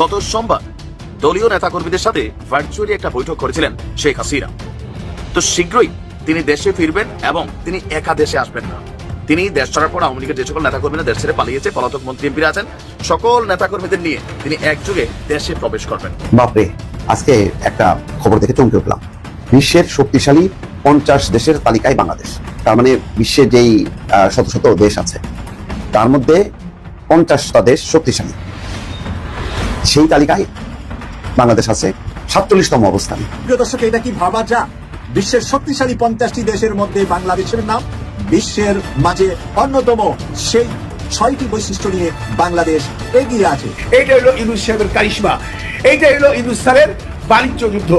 গত সোমবার দলীয় নেতাকর্মীদের সাথে ভার্চুয়ালি একটা বৈঠক করেছিলেন শেখ হাসিনা। তো শীঘ্রই তিনি দেশে ফিরবেন এবং তিনি একা দেশে আসবেন না। তিনি দেশ ছাড়ার পর আওয়ামী লীগের যে সকল নেতাকর্মীরা দেশ ছেড়ে পালিয়েছে, পলাতক মন্ত্রী এমপিরা আছেন, সকল নেতাকর্মীদের নিয়ে তিনি একযোগে দেশে প্রবেশ করবেন। বাপরে, আজকে একটা খবর দেখে চমকে উঠলাম। বিশ্বের শক্তিশালী পঞ্চাশ দেশের তালিকায় বাংলাদেশ। তার মানে বিশ্বে যেই শত শত দেশ আছে তার মধ্যে পঞ্চাশটা দেশ শক্তিশালী। সেই তালিকায় বাংলাদেশ আছে সাতচল্লিশতম অবস্থানে। প্রিয় দর্শক এটা কি ভাবা যা বিশ্বের শক্তিশালী পঞ্চাশটি দেশের মধ্যে বাংলাদেশের নাম বিশ্বের মাঝে অন্যতম সেই ছয়টি বৈশিষ্ট্য নিয়ে বাংলাদেশ এগিয়ে আছে। এইটা হলো ইউনুস সাহেবের কারিশমা এইটা হলো ইউনুস স্যারের বাণিজ্য যুদ্ধ।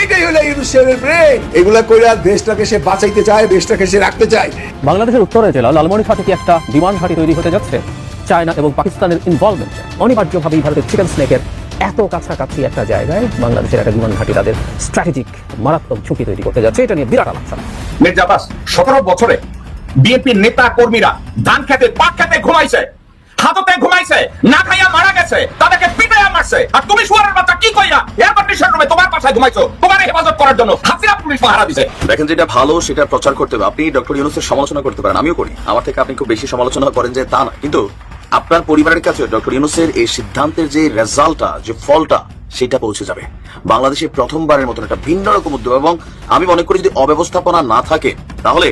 এইটাই হলো ইউনুস সাহেবের ব্রেন। এগুলা কইরা দেশটাকে সে বাঁচাইতে চায় দেশটাকে সে রাখতে চায়। বাংলাদেশের উত্তরে জেলা লালমনিরহাটে কি একটা বিমান ঘাঁটি তৈরি হতে যাচ্ছে। চায়না এবং পাকিস্তানের ইনভলভমেন্ট অনিবার্যভাবেই ভারতের চিকেন স্নেকের এত কাছাকাছি একটা জায়গায় বাংলাদেশের একটা বিমান ঘাঁটি তাদের স্ট্র্যাটেজিক মারাত্মক ঝুঁকি তৈরি করতে যাচ্ছে। এটা নিয়ে বিরাট আলোচনা। মির্জা আব্বাস সতেরো বছরে বিএনপির নেতা কর্মীরা ধান খেতে পাট খেতে ঘুমাইছে। হাততে ঘুমাইছে না খাইয়া মারা গেছে তাদেরকে পিটাইয়া মারছে আর তুমি শুয়ারের বাচ্চা কি কইরা এয়ার পাশায় ঘুমাইছো। তোমার হেফাজত করার জন্য হাসিনা পুলিশ পাহারা দিছে। দেখেন যেটা ভালো সেটা প্রচার করতে হবে। আপনি ডক্টর ইউনুসের সমালোচনা করতে পারেন আমিও করি। আমার থেকে আপনি খুব বেশি সমালোচনা করেন যে তা না কিন্তু আপনার পরিবারের কাছে ডক্টর ইউনুসের এই সিদ্ধান্তের যে রেজাল্টটা যে ফলটা সেটা পৌঁছে যাবে। বাংলাদেশে প্রথমবারের মতন একটা ভিন্ন রকম উদ্যোগ এবং আমি মনে করি যদি অব্যবস্থাপনা না থাকে তাহলে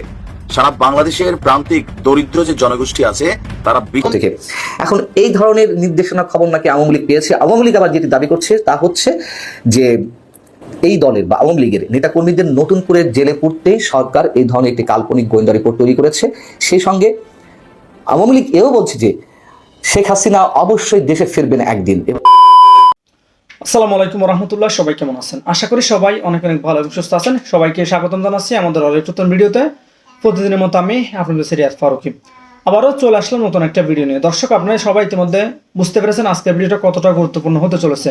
সারা বাংলাদেশের প্রান্তিক দরিদ্র যে জনগোষ্ঠী আছে তারা থেকে। এখন এই ধরনের নির্দেশনা খবর নাকি আওয়ামী লীগ পেয়েছে। আওয়ামী লীগ আবার যেটি দাবি করছে তা হচ্ছে যে এই দলের বা আওয়ামী লীগের নেতাকর্মীদের নতুন করে জেলে পড়তেই সরকার এই ধরনের একটি কাল্পনিক গোয়েন্দা রিপোর্ট তৈরি করেছে। সেই সঙ্গে আওয়ামী লীগ এও বলছে যে শেখ হাসিনা অবশ্যই দেশে ফিরবেন একদিন। আসসালামু আলাইকুম রহমতুল্লাহ সবাই কেমন আছেন? আশা করি সবাই অনেক অনেক ভালো এবং সুস্থ আছেন। সবাইকে স্বাগতম জানাচ্ছি আমাদের অনেক নতুন ভিডিওতে। প্রতিদিনের মতো আমি আপনাদের সিরিয়াস ফারুকি। আবারও চলে আসলাম নতুন একটা ভিডিও নিয়ে। দর্শক, আপনারা সবাই ইতিমধ্যে বুঝতে পেরেছেন আজকের ভিডিওটা কতটা গুরুত্বপূর্ণ হতে চলেছে।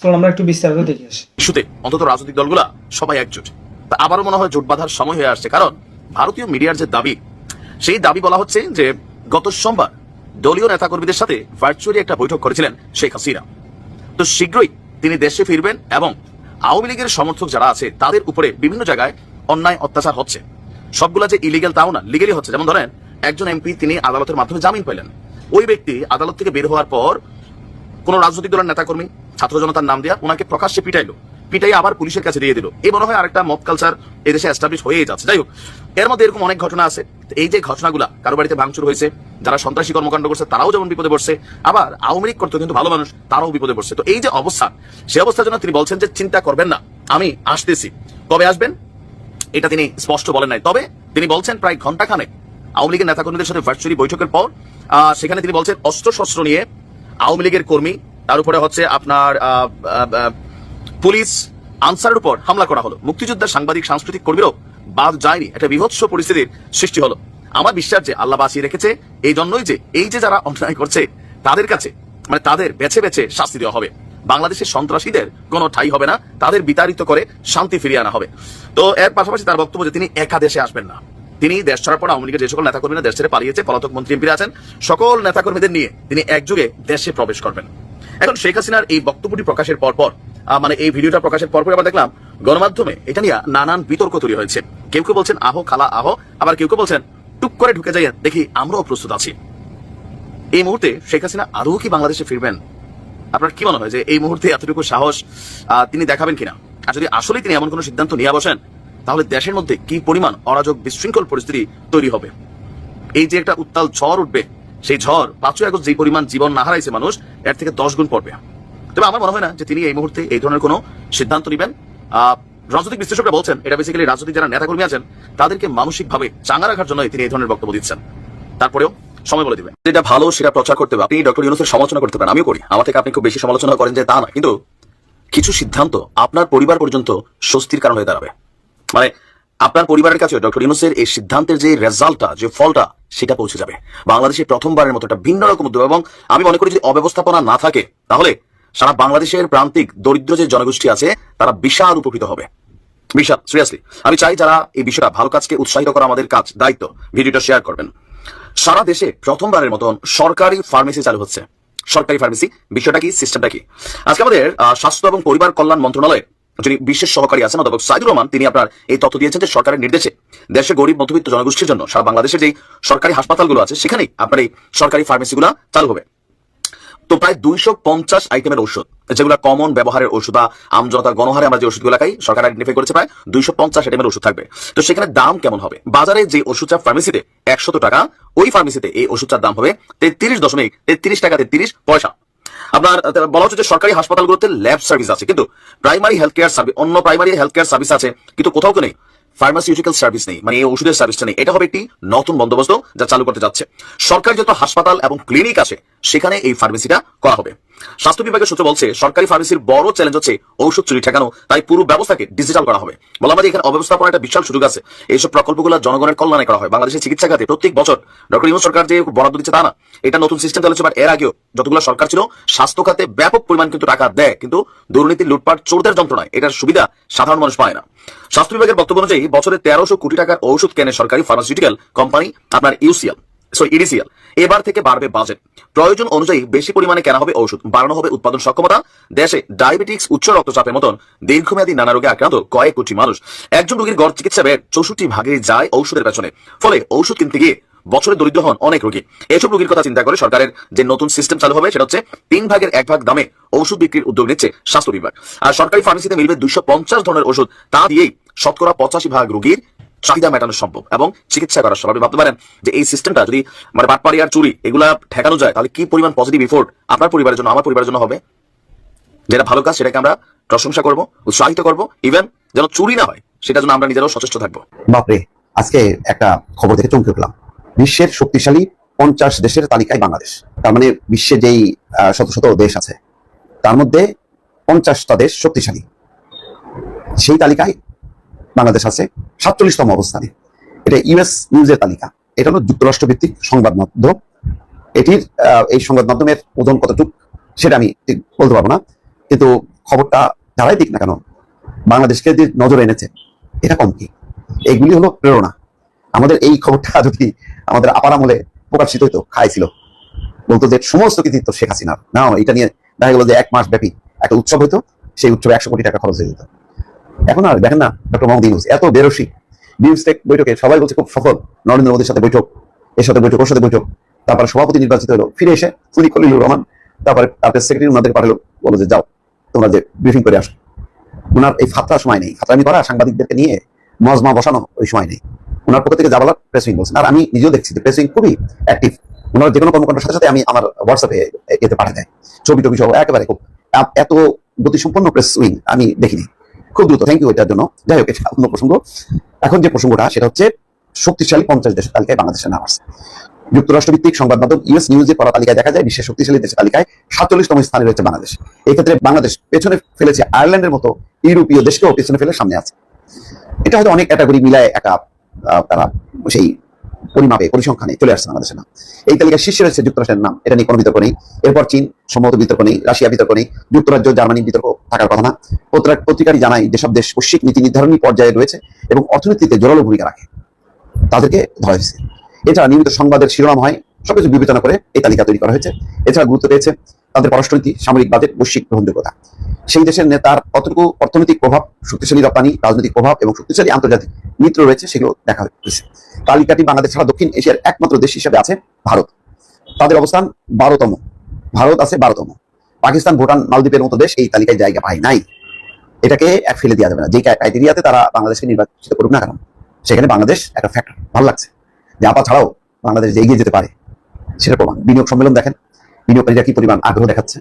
চলুন, আমরা একটু বিস্তারিত আসি। ইস্যুতে অন্তত রাজনৈতিক সবাই একজোট। তা আবারও মনে হয় জোট বাঁধার সময় হয়ে আসছে, কারণ ভারতীয় মিডিয়ার যে দাবি, সেই দাবি বলা হচ্ছে যে গত সোমবার দলীয় নেতাকর্মীদের সাথে ভার্চুয়ালি একটা বৈঠক করেছিলেন শেখ হাসিনা। তো শীঘ্রই তিনি দেশে ফিরবেন এবং আওয়ামী লীগের সমর্থক যারা আছে, তাদের উপরে বিভিন্ন জায়গায় অন্যায় অত্যাচার হচ্ছে। সবগুলা যে ইলিগেল তাও না লিগেলি হচ্ছে। যেমন ধরেন, একজন এমপি তিনি আদালতের মাধ্যমে জামিন পেলেন। ওই ব্যক্তি আদালত থেকে বের হওয়ার পর কোন রাজনৈতিক দলের নেতাকর্মী ছাত্র জনতার নাম দেওয়া ওনাকে প্রকাশ্যে পিটাইলো। পিটাই আবার পুলিশের কাছে দিয়ে দিল। এই মনে হয় আরেকটা মব কালচার এদেশে এস্টাবলিশ হয়েই যাচ্ছে। যাই হোক, এর মধ্যে এরকম অনেক ঘটনা আছে। এই যে ঘটনাগুলা কারও বাড়িতে ভাঙচুর হয়েছে, যারা সন্ত্রাসী কর্মকাণ্ড করছে, তারাও যেমন বিপদে পড়ছে, আবার আওয়ামী লীগ করতে কিন্তু ভালো মানুষ, তারাও বিপদে পড়ছে। তো এই যে অবস্থা, সে অবস্থার জন্য তিনি বলছেন যে, চিন্তা করবেন না, আমি আসতেছি। কবে আসবেন? এটা তিনি স্পষ্ট বলেন নাই। তবে তিনি বলছেন প্রায় ঘন্টাখানেক আওয়ামী লীগের নেতাকর্মীদের সাথে ভার্চুয়ালি বৈঠকের পর সেখানে তিনি বলছেন অস্ত্র শস্ত্র নিয়ে আওয়ামী লীগের কর্মী তার উপরে হচ্ছে আপনার পুলিশ আনসারের উপর হামলা করা হলো। মুক্তিযোদ্ধা সাংবাদিক, সাংস্কৃতিক কর্মীরাও বাদ যায়নি। একটা বিভৎস পরিস্থিতির সৃষ্টি হলো। আমার বিশ্বাস যে আল্লাহ বাঁচিয়ে রেখেছে এই জন্যই যে এই যে যারা অন্যায় করছে, তাদের কাছে মানে তাদের বেছে বেছে শাস্তি দেওয়া হবে। বাংলাদেশের সন্ত্রাসীদের কোনো ঠাই হবে না, তাদের বিতাড়িত করে শান্তি ফিরিয়ে আনা হবে। তো এর পাশাপাশি তার বক্তব্য যে তিনি একা দেশে আসবেন না। তিনি দেশ ছাড়ার পর আওয়ামী লীগের যে সকল নেতাকর্মীরা দেশ ছেড়ে পালিয়েছে, পলাতক মন্ত্রী এমপিরা আছেন, সকল নেতাকর্মীদের নিয়ে তিনি একযোগে দেশে প্রবেশ করবেন। এখন শেখ হাসিনার এই বক্তব্যটি প্রকাশের পর পর আহ, মানে এই ভিডিওটা প্রকাশের পর পর আমরা দেখলাম গণমাধ্যমে এটা নিয়ে নানান বিতর্ক তৈরি হয়েছে। কেউ কেউ বলছেন আহো খালা আহো। আবার কেউ কেউ বলছেন টুক করে ঢুকে যাই দেখি আমরাও প্রস্তুত আছি। এই মুহূর্তে শেখ হাসিনা আদৌ কি বাংলাদেশে ফিরবেন? আপনার কি মনে হয় যে এই মুহূর্তে এতটুকু সাহস তিনি দেখাবেন কিনা? আর যদি আসলে তিনি এমন কোনো সিদ্ধান্ত নিয়ে বসেন তাহলে দেশের মধ্যে কি পরিমাণ অরাজক বিশৃঙ্খল পরিস্থিতি তৈরি হবে? এই যে একটা উত্তাল ঝড় উঠবে সেই ঝড় পাঁচই আগস্ট যে পরিমাণ জীবন না হারাইছে মানুষ, এর থেকে দশ গুণ পড়বে। তবে আমার মনে হয় না যে তিনি এই মুহূর্তে এই ধরনের কোনো সিদ্ধান্ত নেবেন। রাজনৈতিক বিশ্লেষকরা বলছেন, এটা বেসিক্যালি রাজনৈতিক যারা নেতাকর্মী আছেন, তাদেরকে মানসিকভাবে চাঙ্গা রাখার জন্য তিনি এই ধরনের বক্তব্য দিচ্ছেন। তারপরেও সময় বলে দিবে। যেটা ভালো, সেটা প্রচার করতে হবে। আপনি ডক্টর ইউনুসের সমালোচনা করতে পারেন, আমিও করি। আমার থেকে আপনি খুব বেশি সমালোচনা করেন যে তা না কিন্তু কিছু সিদ্ধান্ত আপনার পরিবার পর্যন্ত স্বস্তির কারণ হয়ে দাঁড়াবে। মানে আপনার পরিবারের কাছে ডক্টর ইউনুসের এই সিদ্ধান্তের যে রেজাল্টটা, যে ফলটা, সেটা পৌঁছে যাবে। বাংলাদেশে প্রথমবারের মতো একটা ভিন্ন রকম উদ্যোগ এবং আমি মনে করি যদি অব্যবস্থাপনা না থাকে, তাহলে সারা বাংলাদেশের প্রান্তিক দরিদ্র যে জনগোষ্ঠী আছে, তারা বিশাল উপকৃত হবে। বিশাল সিরিয়াসলি আমি চাই যারা এই বিষয়টা ভালো কাজকে উৎসাহিত করা আমাদের কাজ, দায়িত্ব, ভিডিওটা শেয়ার করবেন। সারা দেশে প্রথমবারের মতন সরকারি ফার্মেসি চালু হচ্ছে। সরকারি ফার্মেসি বিষয়টা কি সিস্টেমটা কি? আজকে আমাদের স্বাস্থ্য এবং পরিবার কল্যাণ মন্ত্রণালয়ে যিনি বিশেষ সহকারী আছেন অধ্যাপক সাইদুর রহমান, তিনি আপনার এই তথ্য দিয়েছেন যে সরকারের নির্দেশে দেশের গরিব, মধ্যবিত্ত জনগোষ্ঠীর জন্য সারা বাংলাদেশের যে সরকারি হাসপাতালগুলো আছে, সেখানেই আপনার এই সরকারি ফার্মেসিগুলো চালু হবে। তো প্রায় দুইশো পঞ্চাশ আইটেমের ওষুধ যেগুলো কমন ব্যবহারের ওষুধ বা আমজনতার গণহারে আমরা যে ওষুধগুলো খাই, সরকার আইডেন্টিফাই করেছে প্রায় দুইশো পঞ্চাশ আইটেমের ওষুধ থাকবে। তো সেখানে দাম কেমন হবে? বাজারে যে ওষুধটা ফার্মেসিতে একশত টাকা, ওই ফার্মেসিতে এই ওষুধটার দাম হবে তেত্রিশ দশমিক তেত্রিশ টাকা তেত্রিশ পয়সা। আপনার বলা হচ্ছে যে সরকারি হাসপাতালগুলোতে ল্যাব সার্ভিস আছে। কিন্তু প্রাইমারি হেলথ কেয়ার সার্ভিস অন্য প্রাইমারি হেলথ কেয়ার সার্ভিস আছে, কিন্তু কোথাও তো নেই। ফার্মাসিউটিক্যাল সার্ভিস নেই মানে এই ওষুধের সার্ভিসটা নেই। এটা হবে একটি নতুন বন্দোবস্ত যা চালু করতে যাচ্ছে। সরকারি যত হাসপাতাল এবং ক্লিনিক আছে, সেখানে এই ফার্মেসিটা করা হবে। স্বাস্থ্য বিভাগের সূত্র বলছে, সরকারি ফার্মেসির বড় চ্যালেঞ্জ হচ্ছে ঔষধ চুরি ঠেকানো, তাই পুরো ব্যবস্থাকে ডিজিটাল করা হবে। বলা আমাদের এখানে অব্যবস্থাপনা একটা বিশাল সুযোগ আছে। এইসব প্রকল্পগুলো জনগণের কল্যাণে করা হয়। বাংলাদেশের চিকিৎসা খাতে প্রত্যেক বছর ডক্টর ইউনুস সরকার যে বরাদ্দ দিচ্ছে তা না। এটা নতুন সিস্টেম চালু হচ্ছে বাট এর আগেও যতগুলো সরকার ছিল, স্বাস্থ্য খাতে ব্যাপক পরিমাণ কিন্তু টাকা দেয়, কিন্তু দুর্নীতি, লুটপাট, চোরদের যন্ত্রণায় এটার সুবিধা সাধারণ মানুষ পায় না। স্বাস্থ্য বিভাগের বক্তব্য অনুযায়ী বছরে তেরোশো কোটি টাকার ঔষধ কেনে সরকারি ফার্মাসিউটিক্যাল কোম্পানি আপনার ইউসিএল সরি ইডিসিএল এবার থেকে বাড়বে বাজেট প্রয়োজন অনুযায়ী বেশি পরিমাণে কেনা হবে ঔষধ, বাড়ানো হবে উৎপাদন সক্ষমতা। দেশে ডায়াবেটিক্স উচ্চ রক্তচাপের মতন দীর্ঘমেয়াদী নানা রোগে আক্রান্ত কয়েক কোটি মানুষ। একজন রোগীর গড় চিকিৎসা ব্যয় চৌষট্টি ভাগে যায় ঔষধের পেছনে। ফলে ঔষধ কিনতে গিয়ে বছরে দরিদ্র হন অনেক রোগী। এসব রোগীর কথা চিন্তা করে সরকারের যে নতুন সিস্টেম চালু হবে, সেটা হচ্ছে তিন ভাগের এক ভাগ দামে ওষুধ বিক্রির উদ্যোগ নিচ্ছে স্বাস্থ্য বিভাগ। আর সরকারি ফার্মেসিতে মিলবে দুইশো পঞ্চাশ ধরনের ওষুধ তা দিয়েই শতকরা পঁচাশি ভাগ রোগীর চাহিদা মেটানো সম্ভব এবং চিকিৎসা করা সম্ভব। ভাবতে পারেন যে এই সিস্টেমটা যদি মানে বাটপাড়ি আর চুরি এগুলা ঠেকানো যায়, তাহলে কি পরিমাণ পজিটিভ ইফোর্ট আপনার পরিবারের জন্য, আমার পরিবারের জন্য হবে? যেটা ভালো কাজ, সেটাকে আমরা প্রশংসা করব, উৎসাহিত করব ইভেন যেন চুরি না হয়, সেটার জন্য আমরা নিজেরাও সচেষ্ট থাকব। বাপরে, আজকে একটা খবর দেখে চমকে উঠলাম বিশ্বের শক্তিশালী পঞ্চাশ দেশের তালিকায় বাংলাদেশ। তার মানে বিশ্বে যেই শত শত দেশ আছে, তার মধ্যে পঞ্চাশটা দেশ শক্তিশালী। সেই তালিকায় বাংলাদেশ আছে সাতচল্লিশতম অবস্থানে। এটা ইউএস নিউজের তালিকা। এটা হলো যুক্তরাষ্ট্র ভিত্তিক সংবাদ মাধ্যম। এটির এই সংবাদ মাধ্যমের ওজন কতটুক সেটা আমি বলতে পারব না। কিন্তু খবরটা যারাই দিক না কেন, বাংলাদেশকে যে নজরে এনেছে, এটা কম কি? এইগুলি হলো প্রেরণা। আমাদের এই খবরটা যদি আমাদের আপার আমলে প্রকাশিত হইতো, খাইছিল। বলতো যে সমস্ত কৃতিত্ব শেখ হাসিনার। না, এটা নিয়ে দেখা গেল যে এক মাস ব্যাপী একটা উৎসব হইতো, সেই উৎসবে একশো কোটি টাকা খরচ হয়ে যেত। এখন আর দেখেন না, ডক্টর মোহাম্মদ ইউনুস, এত বেরসি বিমস্টেক বৈঠকে সবাই বলছে খুব সফল। নরেন্দ্র মোদীর সাথে বৈঠক, এর সাথে বৈঠক, ওর সাথে বৈঠক। তারপরে সভাপতি নির্বাচিত হলো, ফিরে এসে উনি খলিলুর রহমান, তারপরে তাদের সেক্রেটারি ওনাদের পাঠালো, বলো যে যাও, তোমরা যে ব্রিফিং করে আসো। ওনার এই ফাতরা সময় নেই। ফাতরামি করা সাংবাদিকদেরকে নিয়ে মজমা বসানো ওই সময় নেই। ওনার পক্ষ থেকে যাবালার প্রেসিং বলছেন। আর আমি নিজেও দেখছি যে প্রেসিং খুবই অ্যাক্টিভ ওনার যে কোনো কর্মকাণ্ডের সাথে সাথে আমি আমার হোয়াটসঅ্যাপে এতে দেয়। ছবি টবি সহ একেবারে খুব এত গতিসম্পন্ন প্রেস উইং আমি দেখিনি। খুব দ্রুত থ্যাংক ইউ এটার জন্য। যাই হোক এটা অন্য প্রসঙ্গ। এখন যে প্রসঙ্গটা সেটা হচ্ছে শক্তিশালী পঞ্চাশ দেশের তালিকায় বাংলাদেশের নাম আছে। যুক্তরাষ্ট্র ভিত্তিক সংবাদ মাধ্যম ইউএস নিউজে পড়া তালিকায় দেখা যায় বিশ্বের শক্তিশালী দেশের তালিকায় সাতচল্লিশতম স্থানে রয়েছে বাংলাদেশ। এই ক্ষেত্রে বাংলাদেশ পেছনে ফেলেছে আয়ারল্যান্ডের মতো ইউরোপীয় দেশকেও পেছনে ফেলে সামনে আছে। এটা হয়তো অনেক ক্যাটাগরি মিলায় একা। আহ, তারা সেই পরিমাপে, পরিসংখ্যানে চলে আসছে বাংলাদেশের নাম। এই তালিকায় শীর্ষে রয়েছে যুক্তরাষ্ট্রের নাম। এটা নিয়ে কোনো বিতর্ক নেই। এরপর চীন, সম্ভবত বিতর্ক নেই। রাশিয়া বিতর্ক নেই। যুক্তরাজ্য, জার্মানি বিতর্ক থাকার কথা না। পত্রিকা- পত্রিকাটি জানায় যেসব দেশ বৈশ্বিক নীতি নির্ধারণী পর্যায়ে রয়েছে এবং অর্থনীতিতে জোরালো ভূমিকা রাখে, তাদেরকে ধরা হয়েছে। এছাড়া নিয়মিত সংবাদের শিরোনাম হয়। সবকিছু বিবেচনা করে এই তালিকা তৈরি করা হয়েছে। এছাড়া গুরুত্ব পেয়েছে তাদের পররাষ্ট্রনীতি সামরিক বাজেট, বৈশ্বিক গ্রহণযোগ্যতা। সেই দেশের নেতার কতটুকু অর্থনৈতিক প্রভাব, শক্তিশালী রপ্তানি, রাজনৈতিক প্রভাব এবং শক্তিশালী আন্তর্জাতিক মিত্র রয়েছে, সেগুলো দেখা হয়েছে। তালিকাটি বাংলাদেশ ছাড়া দক্ষিণ এশিয়ার একমাত্র দেশ হিসেবে আছে ভারত। তাদের অবস্থান বারোতম। ভারত আছে বারোতম। পাকিস্তান, ভুটান, মালদ্বীপের মতো দেশ এই তালিকায় জায়গা পায় নাই। এটাকে এক ফেলে দেওয়া যাবে না। যে ক্রাইটেরিয়াতে তারা বাংলাদেশকে নির্বাচিত করুক না কেন, সেখানে বাংলাদেশ একটা ফ্যাক্টর ভালো লাগছে। আপা ছাড়াও বাংলাদেশ এগিয়ে যেতে পারে। সেটা প্রমাণ। বিনিয়োগ সম্মেলন দেখেন। বিনিয়োগকারীরা কি পরিমাণ আগ্রহ দেখাচ্ছে।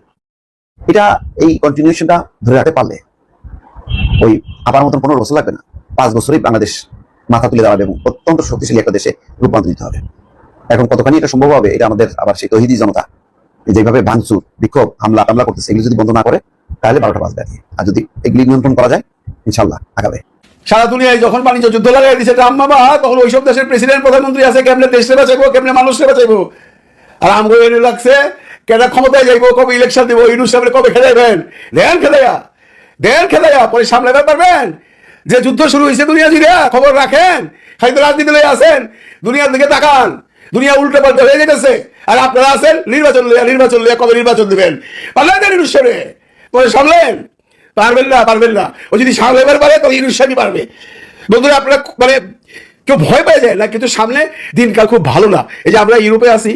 এটা এই কন্টিনিউশনটা ধরে রাখতে পারলে ওই আবার মতন পনেরো বছর লাগবে না। পাঁচ বছরেই বাংলাদেশ মাথা তুলে দাঁড়াবে এবং অত্যন্ত শক্তিশালী একটা দেশে রূপান্তরিত হবে। এখন কতখানি এটা সম্ভব হবে, এটা আমাদের আবার সেই তহিদি জনতা যেভাবে ভাঙচুর, বিক্ষোভ, হামলা টামলা করতেছে, এগুলো যদি বন্ধ না করে, তাহলে বারোটা বাজবে আর আর যদি এগুলি নিয়ন্ত্রণ করা যায় ইনশাল্লাহ আগাবে। সারা দুনিয়ায় যখন বাণিজ্য যুদ্ধ লাগাই দিচ্ছে ট্রাম্প বাবা, তখন ওইসব দেশের প্রেসিডেন্ট প্রধানমন্ত্রী আছে, কেমনে দেশ সেবা চাইব, কেমনে মানুষ সেবা চাইব? আর আমগো লাগছে কেনা ক্ষমতায় যাইবো, কবে ইলেকশন দিব ইউনুস সামনে কবে খেলাইবেন দেন খেলাইয়া দেন খেলাইয়া পরে সামলাতে পারবেন যে যুদ্ধ শুরু হয়েছে দুনিয়া জুড়ে, খবর রাখেন। খাইতে রাজনীতি লয়ে আসেন দুনিয়ার দিকে তাকান। দুনিয়া উল্টে পাল্টে হয়ে যেতেছে। আর আপনারা আছেন, নির্বাচন লইয়া নির্বাচন লইয়া কবে নির্বাচন দিবেন? পারলেন না ইউনুস সামনে। পরে সামলেন। পারবেন না পারবেন না। ও যদি সামলাবার পারে, তাহলে ইউনুস সাহেবই পারবে। বন্ধুরা, আপনারা মানে কেউ ভয় পেয়ে যায় না, কিন্তু সামনে দিনকাল খুব ভালো না। এই যে আমরা ইউরোপে আছি,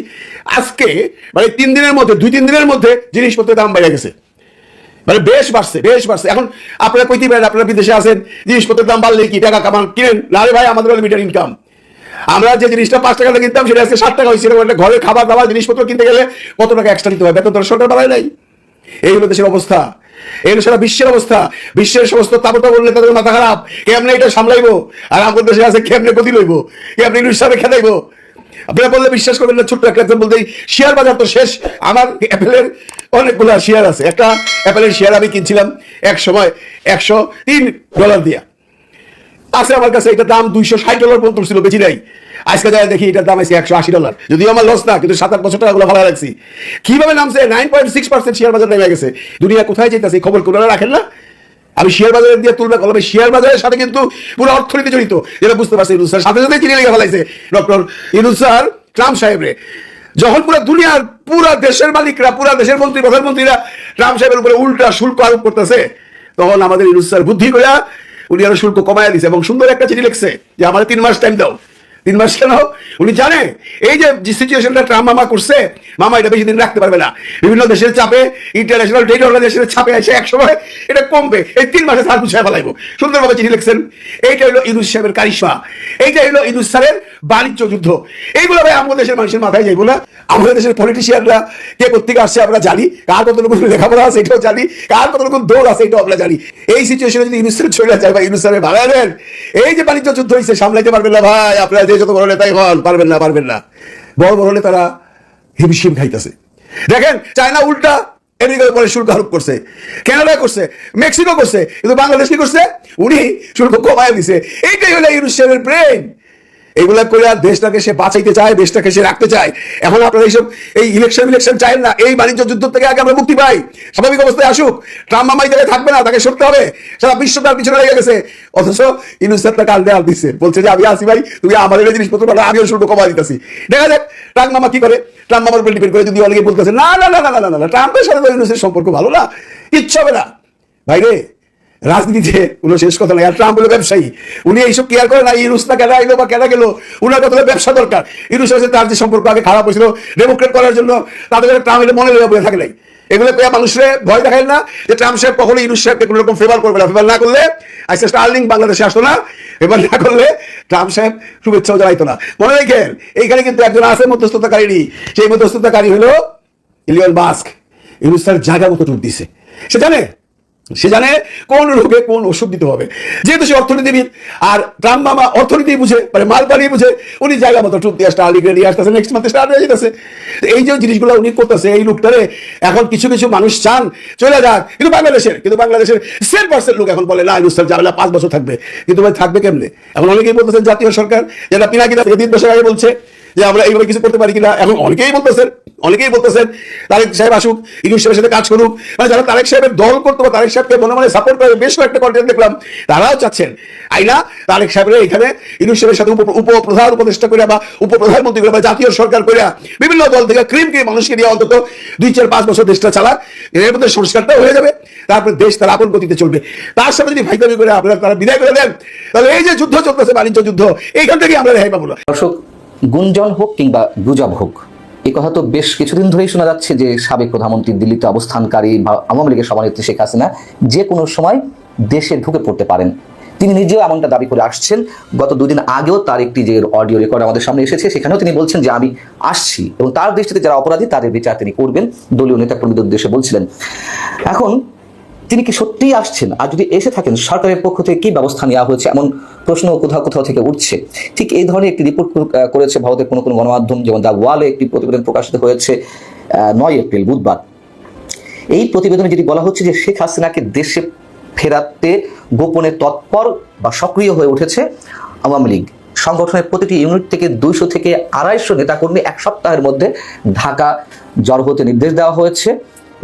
আজকে মানে তিন দিনের মধ্যে, দুই তিন দিনের মধ্যে জিনিসপত্রের দাম বেড়ে গেছে। মানে বেশ বাড়ছে বেশ বাড়ছে। এখন আপনারা কইতে পারেন, আপনারা বিদেশে আছেন, জিনিসপত্রের দাম বাড়লে কি টাকা কামান কিনেন? না রে ভাই, আমাদের লিমিটেড ইনকাম। আমরা যে জিনিসটা পাঁচ টাকা কিনতাম, সেটা আজকে ষাট টাকা হয়েছিল একটা ঘরের খাবার দাবার, জিনিসপত্র কিনতে গেলে কত টাকা এক্সট্রা দিতে হবে বেতন তো সরকার বাড়ায় নাই। এই হলো দেশের অবস্থা। এই হলো সারা বিশ্বের অবস্থা। বিশ্বের সমস্ত তাবতা বললে তাদের মাথা খারাপ। কেমনে এটা সামলাইবো? আর আমাদের দেশে আছে, কেমনে গতি লইবো? কেমনে সাহেব খেদাইবো? আপনারা বললে বিশ্বাস করবেন না, ছোট্ট একটা বলতেই শেয়ার বাজার তো শেষ। আমার অ্যাপেলের অনেকগুলো শেয়ার আছে। একটা অ্যাপেলের শেয়ার আমি কিনছিলাম এক সময় একশো তিন ডলার দিয়া। আছে আমার কাছে এটার দাম দুইশো ষাট ডলার পর্যন্ত ছিল, বেশি নাই। আজকে যায় দেখি এটার দাম আছে একশো আশি ডলার যদিও আমার লস না, কিন্তু সাত আট বছর টাকাগুলো ভালো রাখছি কীভাবে নামছে? Nine point six percent share বাজার নেমে গেছে। দুনিয়া কোথায় যেতেছে? এই খবর কোনারা রাখেন না? আমি শেয়ার বাজারে দিয়ে তুলবে কলমে। শেয়ার বাজারের সাথে কিন্তু পুরো অর্থনীতি জড়িত। যেটা বুঝতে পারছি ইনুস স্যার। সাথে সাথে চিনে লেগে ফেলাইছে ডক্টর ইনুস স্যার, ট্রাম্প সাহেবরে। যখন পুরো দুনিয়ার পুরো দেশের মালিকরা, পুরো দেশের মন্ত্রী, প্রধানমন্ত্রীরা ট্রাম্প সাহেবের উপরে উল্টা শুল্ক আরোপ করতেছে, তখন আমাদের ইনুস স্যার বুদ্ধি করে উনি আরও শুল্ক কমায় দিছে। এবং সুন্দর একটা চিঠি লিখছে যে, আমার তিন মাস টাইম দাও। তিন মাস কেন? উনি জানে? এই যে সিচুয়েশনটা ট্রাম্প মামা করছে, মামা এটা বেশি দিন রাখতে পারবে না। বিভিন্ন দেশের চাপে ইন্টারন্যাশনাল ট্রেড অর্গানাইজেশনের চাপে এসে এক সময় এটা কমবে। এই তিন মাসে সার গুছিয়ে ফেলাইবো। সুন্দরভাবে চিঠি লিখছেন। এইটা হলো ইনুস সাহেবের কারিশমা। এইটা হলো ইনুস স্যারের বাণিজ্য যুদ্ধ। এইগুলো ভাই আমাদের দেশের মানুষের মাথায় যাইবো না। আমাদের দেশের পলিটিশিয়ানরা কে কোথেকে আসছে আমরা জানি। কার কতটুকু লেখাপড়া আছে এটাও জানি। কার কতটুকু দৌড় আছে এটাও আমরা জানি। এই সিচুয়েশনে যদি ইনুস স্যার চলে যায় বা ইনুস স্যারের ভাড়া দেন, এই যে বাণিজ্য যুদ্ধ হয়েছে সামলাইতে পারবেন না ভাই আপনারা যে যত বড় নেতাই হন পারবেন না পারবেন না। বড় বড় নেতারা হিমশিম খাইতেছে। দেখেন, চায়না উল্টা এদিকে পরে শুল্ক আরোপ করছে, কানাডা করছে, মেক্সিকো করছে, কিন্তু বাংলাদেশ কি করছে? উনি শুল্ক কমায় দিছে। এইটাই হলো ইউরোশিয়ামের ব্রেন এগুলা করে আর দেশটাকে সে বাঁচাইতে চায়, দেশটাকে সে রাখতে চায়। এখন আপনারা এইসব, এই ইলেকশন ইলেকশন চায় না, এই বাণিজ্য যুদ্ধ থেকে আগে আমরা মুক্তি পাই। স্বাভাবিক অবস্থায় আসুক, ট্রাম্প মামাই জায়গায় থাকবে না, তাকে সরতে হবে। সারা বিশ্ব তার পিছনে লেগে গেছে। অথচ ইউনুসেফটা কাল দেওয়াল দিচ্ছে বলছে যে, আমি আসি ভাই, তুমি আমার এই জিনিসপত্র পাঠা আমিও শুল্ক কমা দিতেছি। দেখা যাক, ট্রাম্প মামা কি করে? ট্রাম্প মামার উপর ডিপেন্ড করে যদি অনেকে বলতেছে, না না না না না না ট্রাম্পের সাথে ইউনুসের সম্পর্ক ভালো না, কিচ্ছু হবে না। ভাই রে রাজনীতিতে কোনো শেষ কথা নাই। আর ট্রাম্প হলো ব্যবসায়ী। উনি এইসব কেয়ার করে না, ইউনুস না কেনা, আইলো বা কেনা গেল? উনার কথা ব্যবসা দরকার। ইউনুসের সাথে তার যে সম্পর্ক আগে খারাপ হয়েছিল ডেমোক্রেট করার জন্য তাদের ট্রাম্প এটা মনে লেগে থাকে নাই। এগুলো পেয়ে মানুষরে ভয় দেখায় না যে ট্রাম্প সাহেব কখনো ইউনুস সাহেবকে কোনো রকম ফেভার করবে না। ফেভার না করলে আজকে স্টার্লিং বাংলাদেশে আসতো না। ফেভার না করলে ট্রাম্প সাহেব শুভেচ্ছাও জানাইতো না। মনে রেখেন, এইখানে কিন্তু একজন আছে মধ্যস্থতাকারী সেই মধ্যস্থতাকারী হলো ইলিয়ন মাস্ক ইউনুস স্যার জায়গা মতো টুট দিছে। সে জানে সে জানে কোন রোগে কোন ওষুধ দিতে হবে। যেহেতু সে অর্থনীতিবিদ, আর ট্রাম্প মামা অর্থনীতি বুঝে মানে মাল পানি বুঝে, উনি জায়গা মতো টুপ দিয়ে লিগে নিয়ে আসতেছে নেক্সট মান্থে স্টার্ট হয়ে যেতেছে। এই যে জিনিসগুলো উনি করতেছে, এই লোকটারে এখন কিছু কিছু মানুষ চান, চলে যাক। কিন্তু বাংলাদেশের কিন্তু বাংলাদেশের সেন পার্সেন্ট লোক এখন বলে, না ইনুস্তার ঝামেলা পাঁচ বছর থাকবে। কিন্তু ভাই, থাকবে কেমনে? এখন অনেকেই বলতেছেন, জাতীয় সরকার, যেটা পিনাকিনা থেকে তিন বছর আগে বলছে যে আমরা এইভাবে কিছু করতে পারি কিনা, এখন অনেকেই বলতেছেন অনেকেই বলতেছেন, তারেক সাহেব আসুক, ইনুস সাহেবের সাথে কাজ করুক। মানে যারা তারেক সাহেবের দল করতো বা তারেক সাহেবকে মনে মনে সাপোর্ট করে, বেশ কয়েকটা কন্টেন্ট দেখলাম, তারাও চাচ্ছেন। আইনা তারেক সাহেবের এখানে ইনুস সাহেবের সাথে উপপ্রধান উপদেষ্টা করে বা উপপ্রধানমন্ত্রী করে বা জাতীয় সরকার করে বিভিন্ন দল থেকে ক্রিম ক্রিম মানুষকে দিয়ে অন্তত দুই, চার, পাঁচ বছর দেশটা চালাক এর মধ্যে সংস্কারটা হয়ে যাবে, তারপরে দেশ তার আপন গতিতে চলবে। তার সাথে যদি ফাইদামি করে আপনারা তারা বিদায় করে দেন, তাহলে এই যে যুদ্ধ চলতেছে, বাণিজ্য যুদ্ধ, এইখান থেকে আমরা রেহাই পাবো দর্শক গুঞ্জন হোক কিংবা গুজব হোক এই কথা তো বেশ কিছুদিন ধরেই শোনা যাচ্ছে যে সাবেক প্রধানমন্ত্রী দিল্লিতে অবস্থানকারী বা আওয়ামী লীগের সভানেত্রী শেখ হাসিনা যে কোনো সময় দেশে ঢুকে পড়তে পারেন। তিনি নিজেও এমনটা দাবি করে আসছেন। গত দুদিন আগেও তার একটি যে অডিও রেকর্ড আমাদের সামনে এসেছে, সেখানেও তিনি বলছেন যে আমি আসছি এবং তার দৃষ্টিতে যারা অপরাধী, তাদের বিচার তিনি করবেন, দলীয় নেতাকর্মীদের উদ্দেশ্যে বলছিলেন। এখন তিনি কি সত্যিই আসছেন? আর যদি এসে থাকেন, সরকারের পক্ষ থেকে কি ব্যবস্থা নেওয়া হয়েছে? এমন প্রশ্ন কোথাও কোথাও থেকে উঠছে। ঠিক এই ধরনের একটি রিপোর্ট করেছে ভারতের কোনো কোনো গণমাধ্যম, যেমন দ্য ওয়ালে একটি প্রতিবেদন প্রকাশিত হয়েছে নয় এপ্রিল, বুধবার। এই প্রতিবেদনে যেটি বলা হচ্ছে যে শেখ হাসিনাকে দেশে ফেরাতে গোপনে তৎপর বা সক্রিয় হয়ে উঠেছে আওয়ামী লীগ। সংগঠনের প্রতিটি ইউনিট থেকে দুইশো থেকে আড়াইশো নেতাকর্মী এক সপ্তাহের মধ্যে ঢাকা জড় হতে নির্দেশ দেওয়া হয়েছে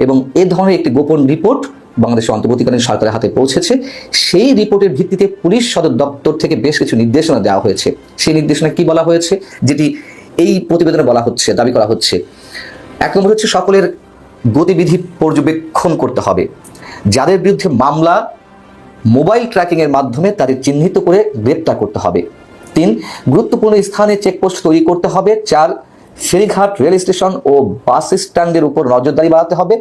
এবং এ ধরনের একটি গোপন রিপোর্ট বাংলাদেশের অন্তর্বর্তীকালীন সরকারের হাতে পৌঁছেছে। সেই রিপোর্টের ভিত্তিতে পুলিশ সদর দপ্তর থেকে বেশ কিছু নির্দেশনা দেওয়া হয়েছে। সেই নির্দেশনা কি বলা হয়েছে? যেটি এই প্রতিবেদনে বলা হচ্ছে, দাবি করা হচ্ছে। এক নম্বর হচ্ছে সকলের গতিবিধি পর্যবেক্ষণ করতে হবে। যাদের বিরুদ্ধে মামলা মোবাইল ট্র্যাকিং এর মাধ্যমে তাদের চিহ্নিত করে গ্রেপ্তার করতে হবে। তিন, গুরুত্বপূর্ণ স্থানে চেকপোস্ট তৈরি করতে হবে। চার ফেরিঘাট রেল স্টেশন ও বাস স্ট্যান্ডের উপর নজরদারি বাড়াতে হবে।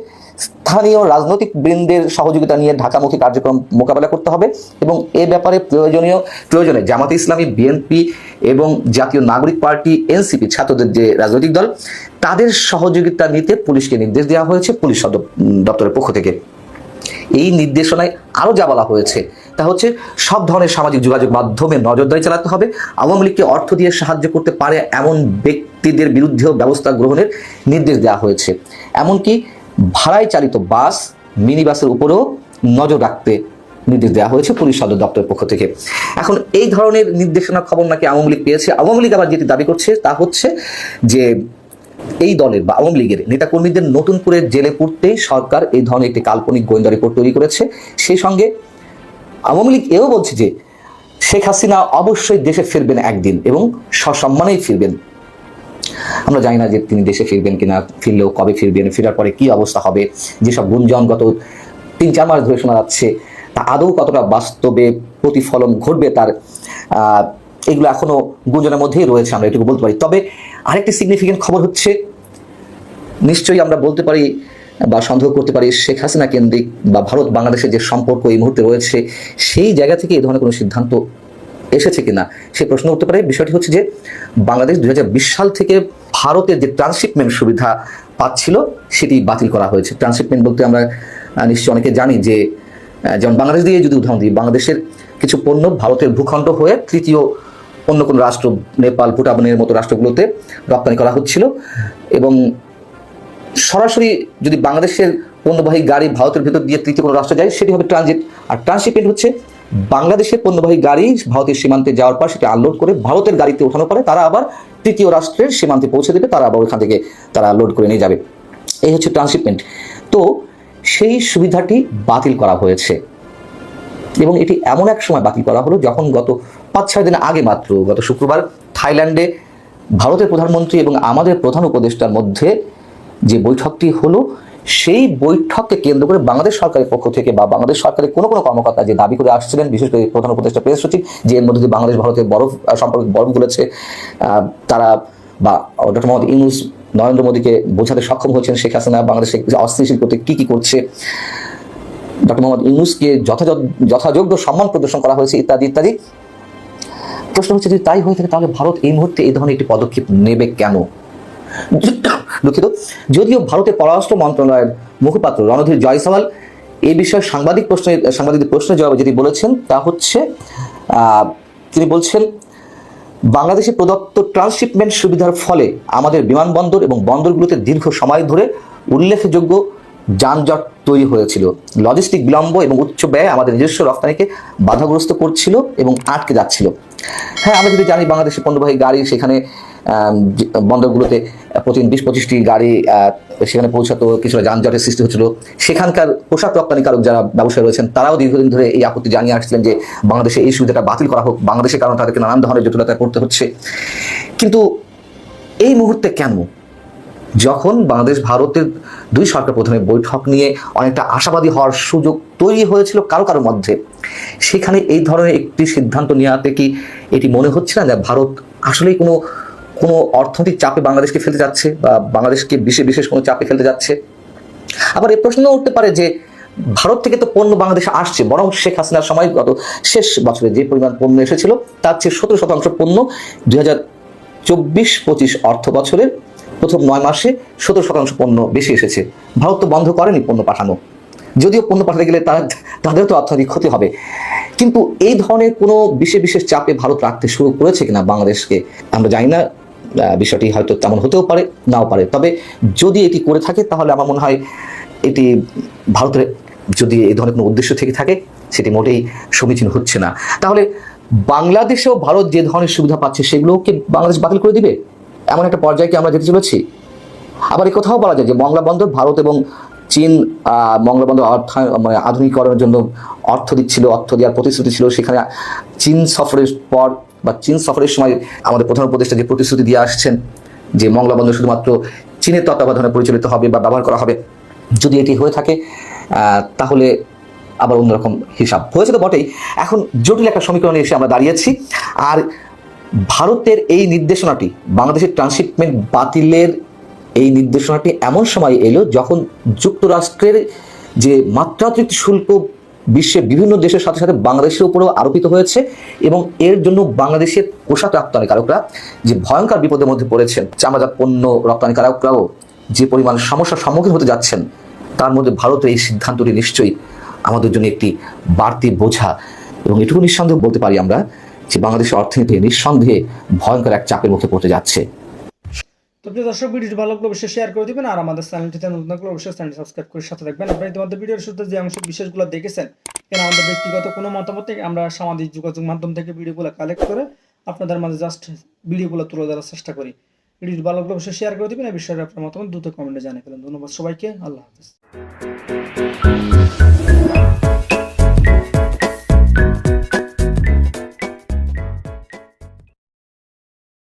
স্থানীয় রাজনৈতিক বৃন্দের সহযোগিতা নিয়ে ঢাকামুখী কার্যক্রম মোকাবেলা করতে হবে এবং এ ব্যাপারে প্রয়োজনীয় প্রয়োজনে জামাতে ইসলামী, বিএনপি এবং জাতীয় নাগরিক পার্টি, এনসিপি ছাত্রদের যে রাজনৈতিক দল, তাদের সহযোগিতা নিতে পুলিশকে নির্দেশ দেওয়া হয়েছে পুলিশ সদর দপ্তরের পক্ষ থেকে। এই নির্দেশনায় আরও যা বলা হয়েছে তা হচ্ছে সব ধরনের সামাজিক যোগাযোগ মাধ্যমে নজরদারি চালাতে হবে। আওয়ামী লীগকে অর্থ দিয়ে সাহায্য করতে পারে এমন ব্যক্তিদের বিরুদ্ধেও ব্যবস্থা গ্রহণের নির্দেশ দেওয়া হয়েছে। এমনকি ভাড়ায় চালিত বাস মিনি বাসের উপরেও নজর রাখতে নির্দেশ দেওয়া হয়েছে পুলিশ সদর দপ্তরের পক্ষ থেকে। এখন এই ধরনের নির্দেশনা খবর নাকি আওয়ামী লীগ পেয়েছে? আওয়ামী লীগ আবার যেটি দাবি করছে তা হচ্ছে যে এই দলের বা আওয়ামী লীগের নেতাকর্মীদের নতুন করে জেলে পুরতেই সরকার এই ধরনের একটি কাল্পনিক গোয়েন্দা রিপোর্ট তৈরি করেছে। সেই সঙ্গে আওয়ামী লীগ এও বলছে যে শেখ হাসিনা অবশ্যই দেশে ফিরবেন একদিন এবং সসম্মানেই ফিরবেন। আমরা জানি না যে তিনি দেশে ফিরবেন কিনা, ফিরলেও কবে ফিরবেন, ফেরার পরে কি অবস্থা হবে, যেসব গুঞ্জন গত তিন, চার মাস ধরে শোনা যাচ্ছে, তা আদৌ কতটা বাস্তবে প্রতিফলন ঘটবে তার এগুলো এখনও গুঞ্জনের মধ্যেই রয়েছে, আমরা এটুকু বলতে পারি। তবে আরেকটি সিগনিফিকেন্ট খবর হচ্ছে, নিশ্চয়ই আমরা বলতে পারি বা সন্দেহ করতে পারি শেখ হাসিনা কেন্দ্রিক বা ভারত বাংলাদেশের যে সম্পর্ক এই মুহূর্তে রয়েছে, সেই জায়গা থেকে এই ধরনের কোনো সিদ্ধান্ত এসেছে কিনা, সে প্রশ্ন উঠতে পারে। বিষয়টি হচ্ছে যে, বাংলাদেশ দু হাজার বিশ সাল থেকে ভারতের যে ট্রান্সশিপমেন্ট সুবিধা পাচ্ছিল, সেটি বাতিল করা হয়েছে। ট্রান্সশিপমেন্ট বলতে আমরা নিশ্চয়ই অনেকে জানি যে যেমন বাংলাদেশ দিয়ে যদি উদাহরণ দিই, বাংলাদেশের কিছু পণ্য ভারতের ভূখণ্ড হয়ে তৃতীয় অন্য কোনো রাষ্ট্র, নেপাল, ভুটানের মতো রাষ্ট্রগুলোতে রপ্তানি করা হচ্ছিল এবং সরাসরি যদি বাংলাদেশের পণ্যবাহী গাড়ি ভারতের ভেতর দিয়ে তৃতীয় কোনো রাষ্ট্র যায়, সেটি হবে ট্রানজিট আর ট্রান্সশিপমেন্ট হচ্ছে বাংলাদেশের পণ্যবাহী গাড়ি ভারতের সীমান্তে যাওয়ার পর সেটা আনলোড করে ভারতের গাড়িতে ওঠানোর পরে তারা আবার তৃতীয় রাষ্ট্রের সীমান্তে পৌঁছে দেবে, তারা আবার ওখান থেকে তারা লোড করে নিয়ে যাবে। এই হচ্ছে ট্রান্সশিপমেন্ট তো সেই সুবিধাটি বাতিল করা হয়েছে। এবং এটি এমন এক সময় বাতিল করা হলো যখন গত পাঁচ ছয় দিন আগে মাত্র, গত শুক্রবার, থাইল্যান্ডে ভারতের প্রধানমন্ত্রী এবং আমাদের প্রধান উপদেষ্টার মধ্যে যে বৈঠকটি হলো সেই বৈঠককে কেন্দ্র করে বাংলাদেশ সরকারের পক্ষ থেকে বা বাংলাদেশ সরকারের কোনো কোনো কর্মকর্তা যে দাবি করে আসছিলেন বিশেষ করে প্রধান উপদেষ্টা প্রেস সচিব যে এর মধ্যে বাংলাদেশ ভারতের বরফ সম্পর্কে বরফ আহ, তারা বা ডক্টর মোহাম্মদ ইউনুস নরেন্দ্র মোদীকে বোঝাতে সক্ষম হয়েছেন শেখ হাসিনা বাংলাদেশে অস্থিতিশীল করতে কি কি করছে। ডক্টর মোহাম্মদ ইউনুসকে যথাযথ যথাযোগ্য সম্মান প্রদর্শন করা হয়েছে ইত্যাদি ইত্যাদি। প্রশ্ন হচ্ছে যদি তাই হয়ে থাকে তাহলে ভারত এই মুহূর্তে এই ধরনের একটি পদক্ষেপ নেবে কেন? দুঃখিত। যদিও ভারতের পররাষ্ট্র মন্ত্রণালয়ের মুখপাত্র রণধীর জয়সওয়াল এই বিষয়ে সাংবাদিক প্রশ্নের সাংবাদিকদের প্রশ্নের জবাবে যেটি বলেছেন তা হচ্ছে তিনি বলছেন, বাংলাদেশে প্রদত্ত ট্রান্সশিপমেন্ট সুবিধার ফলে আমাদের বিমানবন্দর এবং বন্দরগুলোতে দীর্ঘ সময় ধরে উল্লেখযোগ্য যানজট তৈরি হয়েছিল। লজিস্টিক বিলম্ব এবং উচ্চ ব্যয় আমাদের নিজস্ব রপ্তানিকে বাধাগ্রস্ত করছিল এবং আটকে যাচ্ছিল। হ্যাঁ আমরা যদি জানি বাংলাদেশের পণ্যবাহী গাড়ি সেখানে বন্দরগুলোতে প্রতিদিন বিশ পঁচিশটি গাড়ি সেখানে পৌঁছাতো, কিছুটা যানজটের সৃষ্টি হচ্ছিল। সেখানকার পোশাক রপ্তানিকারক যারা ব্যবসায়ী রয়েছেন, তারাও দীর্ঘদিন ধরে এই আপত্তি জানিয়ে আসছিলেন যে বাংলাদেশে এই সুবিধাটা বাতিল করা হোক। বাংলাদেশের কারণে তাদেরকে নানান ধরনের জটিলতায় পড়তে হচ্ছে। কিন্তু এই মুহূর্তে কেন? যখন বাংলাদেশ, ভারতের দুই সরকার প্রথমে বৈঠক নিয়ে অনেকটা আশাবাদী হওয়ার সুযোগ তৈরি হয়েছিল কারও কারও মধ্যে, সেখানে এই ধরনের একটি সিদ্ধান্ত নেওয়াতে কি এটি মনে হচ্ছে না যে ভারত আসলেই কোনো কোনো অর্থনৈতিক চাপে বাংলাদেশকে ফেলতে যাচ্ছে বা বাংলাদেশকে বিশেষ বিশেষ কোনো চাপে ফেলতে যাচ্ছে? আবার এই প্রশ্ন উঠতে পারে যে ভারত থেকে তো পণ্য বাংলাদেশে আসছে, বরং শেখ হাসিনার সময় গত শেষ বছরে যে পরিমাণ পণ্য এসেছিল, তার চেয়ে সতেরো শতাংশ পণ্য দুই হাজার চব্বিশ পঁচিশ অর্থ বছরের প্রথম নয় মাসে সতেরো শতাংশ পণ্য বেশি এসেছে। ভারত তো বন্ধ করেনি পণ্য পাঠানো। যদিও পণ্য পাঠাতে গেলে তারা তাদের তো অর্থনৈতিক ক্ষতি হবে। কিন্তু এই ধরনের কোনো বিশেষ বিশেষ চাপে ভারত রাখতে শুরু করেছে কিনা বাংলাদেশকে, আমরা জানি না। বিষয়টি হয়তো তেমন হতেও পারে, নাও পারে। তবে যদি এটি করে থাকে, তাহলে আমার মনে হয় এটি ভারতের যদি এই ধরনের কোনো উদ্দেশ্য থেকে থাকে, সেটি মোটেই সমীচীন হচ্ছে না। তাহলে বাংলাদেশেও ভারত যে ধরনের সুবিধা পাচ্ছে সেগুলোকে বাংলাদেশ বাতিল করে দিবে? এমন একটা পর্যায়ে কি আমরা যেতে চলেছি? আবার এই কথাও বলা যায় যে মংলা বন্দর ভারত এবং চীন মংলা বন্দর অর্থায়ন মানে আধুনিকরণের জন্য অর্থ দিচ্ছিল, অর্থ দেওয়ার প্রতিশ্রুতি ছিল। সেখানে চীন সফরের পর বা চীন সফরের সময় আমাদের প্রধান উপদেষ্টা যে প্রতিশ্রুতি দিয়ে আসছেন যে মংলা বন্দর শুধুমাত্র চীনের তত্ত্বাবধানে পরিচালিত হবে বা ব্যবহার করা হবে। যদি এটি হয়ে থাকে তাহলে আবার অন্যরকম হিসাব। হয়েছে তো বটেই। এখন জটিল একটা সমীকরণে এসে আমরা দাঁড়িয়েছি। আর ভারতের এই নির্দেশনাটি, বাংলাদেশের ট্রান্সশিপমেন্ট বাতিলের এই নির্দেশনাটি এমন সময় এলো যখন যুক্তরাষ্ট্রের যে মাত্রাতিরিক্ত শুল্ক বিশ্বের বিভিন্ন দেশের সাথে সাথে বাংলাদেশের উপরেও আরোপিত হয়েছে এবং এর জন্য বাংলাদেশের পোশাক রপ্তানিকারকরা যে ভয়ঙ্কর বিপদের মধ্যে পড়েছেন চামড়াজাত পণ্য রপ্তানিকারকরাও যে পরিমাণ সমস্যার সম্মুখীন হতে যাচ্ছেন, তার মধ্যে ভারতের এই সিদ্ধান্তটি নিশ্চয়ই আমাদের জন্য একটি বাড়তি বোঝা। এবং এটুকু নিঃসন্দেহে বলতে পারি আমরা যে বাংলাদেশের অর্থনীতি নিঃসন্দেহে ভয়ঙ্কর এক চাপের মুখে পড়তে যাচ্ছে। তো প্রিয় দর্শক, ভিডিওটি ভালো লাগলে অবশ্যই শেয়ার করে দিবেন আর আমাদের চ্যানেলটিতে নতুন থাকলে অবশ্যই চ্যানেলটি সাবস্ক্রাইব করে সাথে থাকবেন। আপনারা ইতিমধ্যে ভিডিওর শুরুতে যে অংশ বিশেষগুলো দেখেছেন কেন আমাদের ব্যক্তিগত কোনো মতামত থেকে আমরা সামাজিক যোগাযোগ মাধ্যম থেকে ভিডিওগুলো কালেক্ট করে আপনাদের মাঝে জাস্ট ভিডিওগুলো তুলে ধরার চেষ্টা করি। ভিডিওটি ভালো লাগলে অবশ্যই শেয়ার করে দিবেন। এই বিষয়ে আপনার মতামত দ্রুত কমেন্টে জানিয়ে ফেলেন। ধন্যবাদ সবাইকে। আল্লাহ হাফিজ।